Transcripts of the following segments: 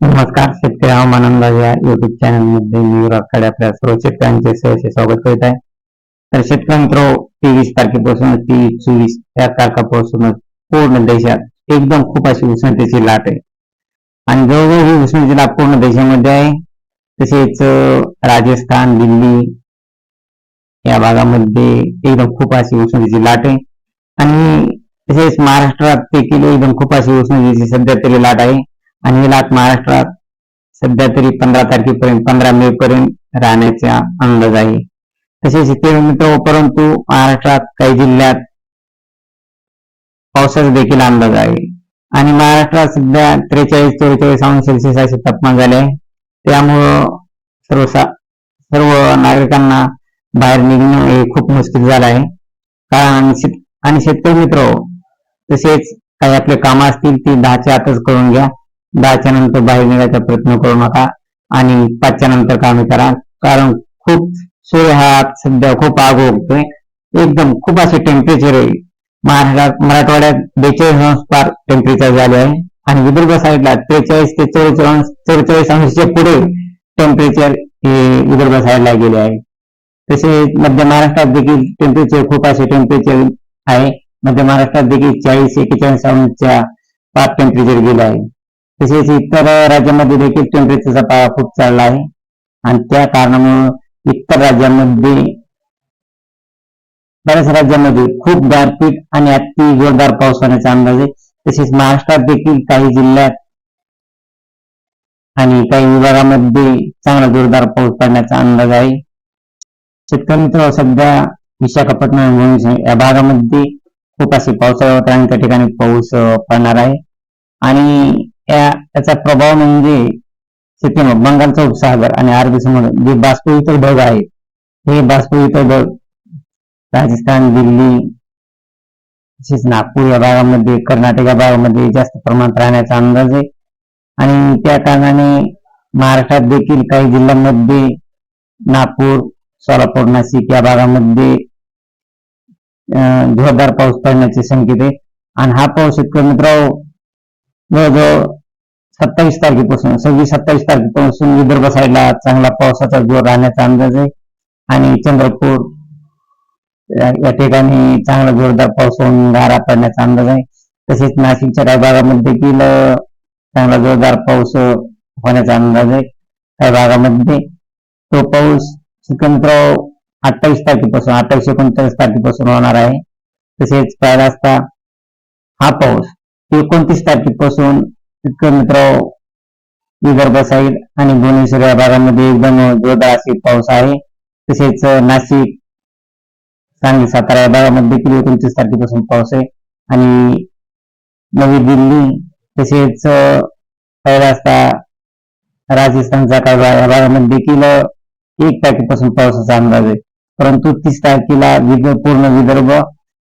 नमस्कार शेतकरी हवामान अंदाज या युट्यूब चॅनलमध्ये मी युवराजकडे आपल्या सर्व शेतकऱ्यांचे सहसे स्वागत करीत आहे. तर शेतकरी मित्र तेवीस तारखेपासून तेवीस चोवीस या तारखापासूनच पूर्ण देशात एकदम खूप अशी उष्णतेची लाट आहे. आणि जवळजवळ ही उष्णतेची लाट पूर्ण देशामध्ये आहे. तसेच राजस्थान दिल्ली या भागामध्ये एकदम खूप अशी उष्णतेची लाट आहे. आणि तसेच महाराष्ट्रात देखील एकदम खूप अशी उष्णतेची सध्या तरी लाट आहे. आणि लाट महाराष्ट्रात सध्या तरी पंधरा तारखेपर्यंत पंधरा मे पर्यंत राहण्याचा अंदाज आहे. तसेच इथे मित्र परंतु महाराष्ट्रात काही जिल्ह्यात पावसाचा देखील अंदाज आहे. आणि महाराष्ट्रात सध्या त्रेचाळीस चौवेचाळीस अंश सेल्सिअस असे तापमान झाले आहे. त्यामुळं सर्व सर्व नागरिकांना बाहेर निघणं हे खूप मुश्किल झालं आहे. कारण आणि शेतकरी मित्र हो, तसेच काही आपले कामं असतील ती दहाच्या आतच करून घ्या. दहाच्या नंतर बाहेर निघायचा प्रयत्न करू नका आणि पाचच्या नंतर कामे करा. कारण खूप सूर्य हा सध्या खूप आग एकदम खूप असे टेम्परेचर आहे. महाराष्ट्रात मराठवाड्यात बेचाळीस अंश पार टेम्परेचर झाले आहे. आणि विदर्भ साईडला त्रेचाळीस ते चौवेचाळीस अंश चौवेचाळीस अंशच्या पुढे टेम्परेचर हे विदर्भ साईडला गेले आहे. तसेच मध्य महाराष्ट्रात देखील टेम्परेचर खूप असे टेम्परेचर आहे. मध्य महाराष्ट्रात देखील चाळीस एक्केचाळीस अंशच्या पार टेम्परेचर गेले आहे. तसेच इतर राज्यामध्ये देखील टेम्परेचरचा पारा खूप चढला आहे. आणि त्या कारणामुळे इतर राज्यांमध्ये बऱ्याच राज्यांमध्ये खूप गारपीट आणि अति जोरदार पाऊस होण्याचा अंदाज आहे. तसेच महाराष्ट्रात देखील काही जिल्ह्यात आणि काही विभागामध्ये चांगला जोरदार पाऊस पडण्याचा अंदाज आहे. शेतकरी मित्र सध्या विशाखापट्टणम या भागामध्ये खूप असे पावसाळ्यावर त्या ठिकाणी पाऊस पडणार आहे. आणि या त्याचा प्रभाव म्हणजे सिक्कीम बंगालचा उपसागर आणि अरबी समुद्र जे बाष्पयुक्त ढग आहेत हे बाष्पयुक्त ढग राजस्थान दिल्ली तसेच नागपूर या भागामध्ये कर्नाटक या भागामध्ये जास्त प्रमाणात राहण्याचा अंदाज आहे. आणि त्या कारणाने महाराष्ट्रात देखील काही जिल्ह्यांमध्ये नागपूर सोलापूर नाशिक या भागामध्ये जोरदार पाऊस पडण्याचे संकेत आहे. आणि हा पाऊस शेतकरी मित्रांनो जवळजवळ सत्तावीस तारखेपासून सव्वीस सत्तावीस तारखेपासून विदर्भ साईडला चांगला पावसाचा जोर राहण्याचा अंदाज आहे. आणि चंद्रपूर या ठिकाणी चांगला जोरदार पाऊस होऊन गारा पडण्याचा अंदाज आहे. तसेच नाशिकच्या काही भागामध्ये देखील चांगला जोरदार पाऊस होण्याचा अंदाज आहे. काही भागामध्ये तो पाऊस सिकंदर अठ्ठावीस तारखेपासून अठ्ठावीस एकोणचाळीस तारखेपासून होणार आहे. तसेच पाहिला असता हा पाऊस एकोणतीस तारखेपासून इतकं मित्र विदर्भ साईड आणि भुवनेश्वर या भागामध्ये एकदम जोरदार असे पाऊस आहे. तसेच नाशिक सांगली सातारा या भागामध्ये देखील एकोणतीस तारखेपासून पाऊस आहे. आणि नवी दिल्ली तसेच पहिला असता राजस्थानचा काही भाग या भागामध्ये देखील एक तारखेपासून पावसाचा अंदाज आहे. परंतु तीस तारखेला विदर्भ पूर्ण विदर्भ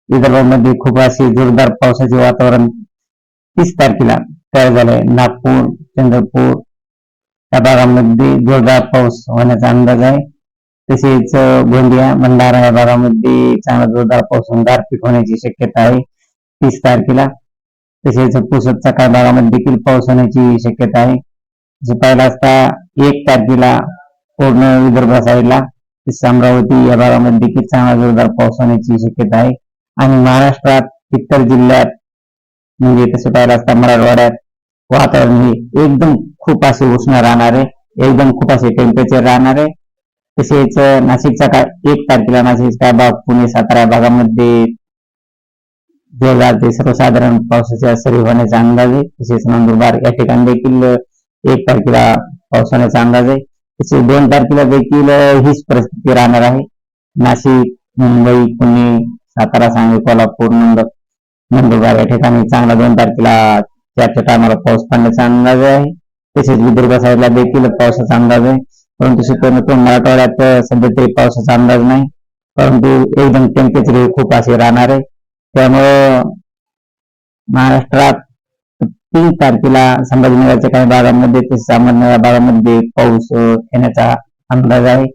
विदर्भामध्ये खूप असे जोरदार पावसाचे वातावरण तीस तारखेला तयार झालंय. नागपूर चंद्रपूर या भागामध्ये जोरदार पाऊस होण्याचा अंदाज आहे. तसेच गोंदिया भंडारा या भागामध्ये चांगला जोरदार पाऊस होऊन गारपीट होण्याची शक्यता आहे. तीस तारखेला. तसेच पुसदच्या सकाळ भागामध्ये देखील पाऊस होण्याची शक्यता आहे. जे पाहिला असता एक तारखेला पूर्ण विदर्भ साईडला तसेच अमरावती या भागामध्ये देखील चांगला जोरदार पाऊस होण्याची शक्यता आहे. आणि महाराष्ट्रात इतर जिल्ह्यात म्हणजे तसं पाहिलं असता मराठवाड्यात वातावरण हे एकदम खूप असे उष्ण राहणार आहे एकदम खूप असे टेम्परेचर राहणार. आहे तसेच नाशिकचा काय एक तारखेला नाशिकचा भाग पुणे सातारा भागामध्ये जोरदार ते सर्वसाधारण पावसाच्या सरी होण्याचा अंदाज आहे. तसेच नंदुरबार या ठिकाणी देखील एक तारखेला पाऊस होण्याचा अंदाज आहे. तसेच दोन तारखेला देखील हीच परिस्थिती राहणार आहे. नाशिक मुंबई पुणे सातारा सांगली कोल्हापूर नंदुरबार नंदुरबार या ठिकाणी चांगला दोन तारखेला चारच्या टायमाला पाऊस पडण्याचा अंदाज आहे. तसेच विदर्भ साईडला देखील पावसाचा अंदाज आहे. परंतु शेतकरी मराठवाड्यात सध्या तरी पावसाचा अंदाज नाही. परंतु एकदम टेम्परेचर हे खूप असे राहणार आहे. त्यामुळं महाराष्ट्रात तीन तारखेला संभाजीनगरच्या काही भागामध्ये तसेच अहमदनगर भागामध्ये पाऊस येण्याचा अंदाज आहे.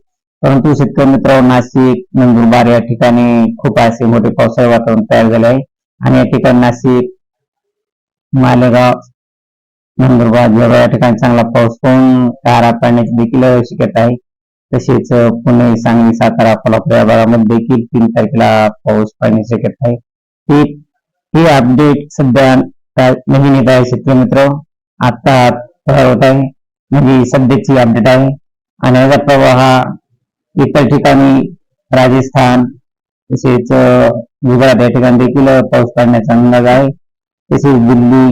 परंतु शेतकरी मित्र नाशिक नंदुरबार या ठिकाणी खूप असे मोठे पावसाळी वातावरण तयार झाले आहे. आणि या ठिकाणी नाशिक मालेगाव नंदुरबार जवळ या ठिकाणी चांगला पाऊस होऊन गारा पडण्याची देखील शक्यता आहे. तसेच पुणे सांगली सातारा कोल्हापूर या भागामध्ये देखील तीन तारखेला पाऊस पडण्याची शक्यता आहे. हे अपडेट सध्या काय नवीन येत आहे शेतकरी मित्र. आता तयार होत आहे. म्हणजे सध्याची अपडेट आहे. आणि याचा प्रवाह हा इतर ठिकाणी राजस्थान तसेच गुजरात या ठिकाणी देखील पाऊस पडण्याचा अंदाज आहे. तसेच दिल्ली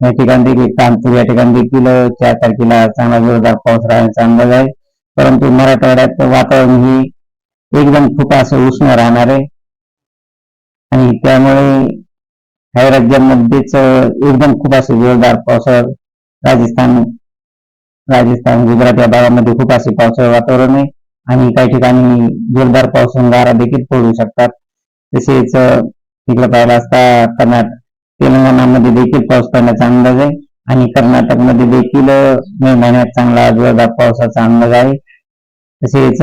या ठिकाणी देखील कानपूर या ठिकाणी देखील चार तारखेला चांगला जोरदार पाऊस राहण्याचा अंदाज आहे. परंतु मराठवाड्यात वातावरण ही एकदम खूप असं उष्ण राहणार आहे. आणि त्यामुळे काही राज्यांमध्येच एकदम खूप असे जोरदार पावसाळा राजस्थान राजस्थान गुजरात या भागामध्ये खूप असे पावसाळ वातावरण आहे. आणि काही ठिकाणी जोरदार पाऊस गारा देखील पडू शकतात. तसेच इकडं पाहिला असता कर्नाटक तेलंगणामध्ये देखील पाऊस पडण्याचा अंदाज आहे आणि कर्नाटकमध्ये देखील मे महिन्यात चांगला जोरदार पावसाचा अंदाज आहे. तसेच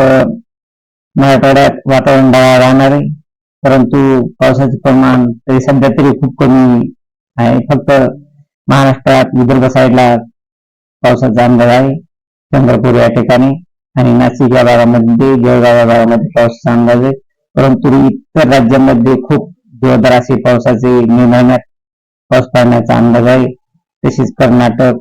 मराठवाड्यात वातावरण ढगाळ राहणार आहे परंतु पावसाचे प्रमाण तरी सध्या तरी खूप कमी आहे. फक्त महाराष्ट्रात विदर्भ साईडला पावसाचा अंदाज आहे चंद्रपूर या ठिकाणी. आणि नाशिक या भागामध्ये जळगाव या भागामध्ये पावसाचा अंदाज आहे. परंतु इतर राज्यांमध्ये खूप जोरदार असे पावसाचे मे महिन्यात पाऊस पडण्याचा अंदाज आहे. तसेच कर्नाटक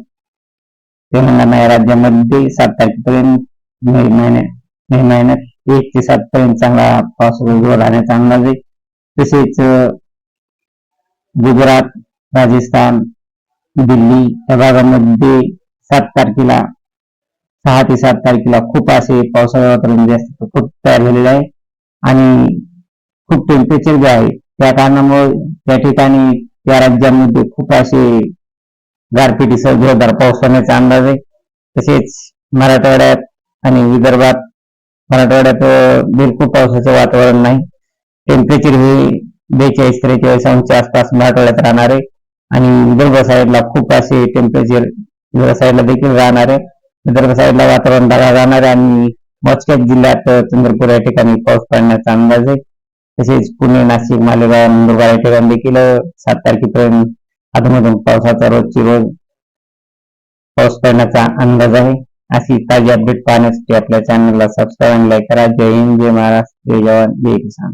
तेलंगणा या राज्यामध्ये सात तारखेपर्यंत मे महिन्यात मे महिन्यात एक ते सात पर्यंत चांगला पाऊस जोर राहण्याचा अंदाज आहे. तसेच गुजरात राजस्थान दिल्ली या भागामध्ये सात तारखेला सहा ते सात तारखेला खूप असे पावसाळ्या वातावरण जे असते ते खूप तयार झालेलं आहे. आणि खूप टेम्परेचर जे आहे त्या कारणामुळे त्या ठिकाणी त्या राज्यांमध्ये खूप असे गारपिटीसह जोरदार पाऊस होण्याचा अंदाज आहे. तसेच मराठवाड्यात आणि विदर्भात मराठवाड्यात बिलकुल पावसाचं वातावरण नाही. टेम्परेचर हे बेचाळीस त्रेचाळीस अंशच्या आसपास मराठवाड्यात राहणार आहे. आणि विदर्भ साईडला खूप असे टेम्परेचर साईडला देखील राहणार आहे. विदर्भ साईडला वातावरण ढगाळ राहणार आणि मोजक्याच जिल्ह्यात चंद्रपूर या ठिकाणी पाऊस पडण्याचा अंदाज आहे. तसेच पुणे नाशिक मालेगाव नंदुरबार या ठिकाणी देखील सात तारखेपर्यंत अधूनमधून पावसाचा रोजची रोज पाऊस पडण्याचा अंदाज आहे. अशी ताजी अपडेट पाहण्यासाठी आपल्या चॅनलला सबस्क्राईब आणि लाईक करा. जय हिंद जय महाराष्ट्र जय जवान जय किसान.